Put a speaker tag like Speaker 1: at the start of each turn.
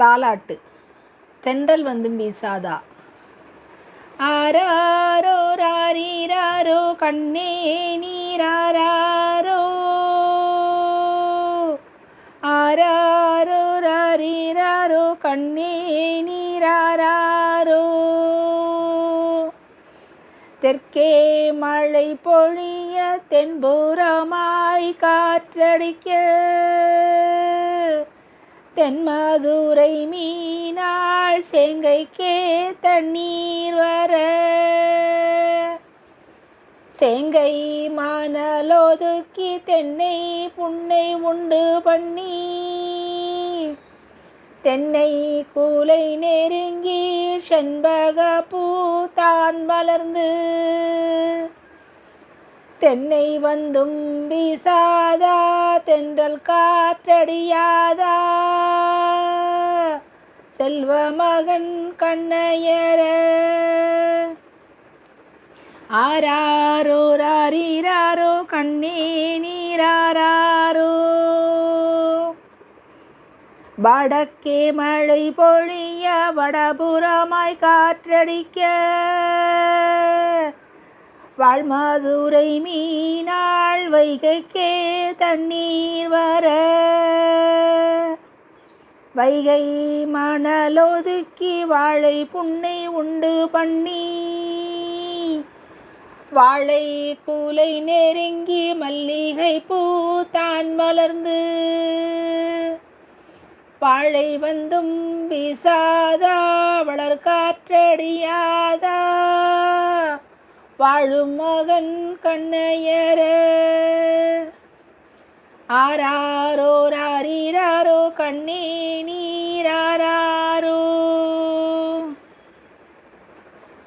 Speaker 1: தாலாட்டு. தென்றல் வந்தும் வீசாதா ஆராரோ ராரீராரோ கண்ணே நீராரோ ஆராரோ ராரீராரோ கண்ணே நீராரோ தெற்கே மழை பொழிய தென்புறமாய் காற்றடிக்க. தென்மதுரை மீனாள் செங்கைக்கே தண்ணீர் வர. செங்கை மணலோதுக்கி தென்னை புன்னை உண்டு பண்ணி. தென்னை கூலை நெருங்கி செண்பக பூ தான் வளர்ந்து. தென்னை வந்தும் வீசாதா தென்றல் காற்றடியாதா. செல்வ மகன் கண்ணையர. ஆராரோ ராரீராரோ கண்ணே நீராரோ வடக்கே மழை பொழிய வடபுறமாய் காற்றடிக்க. வாழ்மதுரை மீனாள் வைகைக்கே தண்ணீர் வர. வைகை மணலொதுக்கி வாழை புன்னை உண்டு பண்ணி வாழை கூலை நெருங்கி மல்லிகை பூ தான் மலர்ந்து வாழை வந்தும் வீசாதா வளர் காற்றடியாதா வாழும் மகன் கண்ணையர ஆராரோ ராரீராரோ கண்ணே நீரா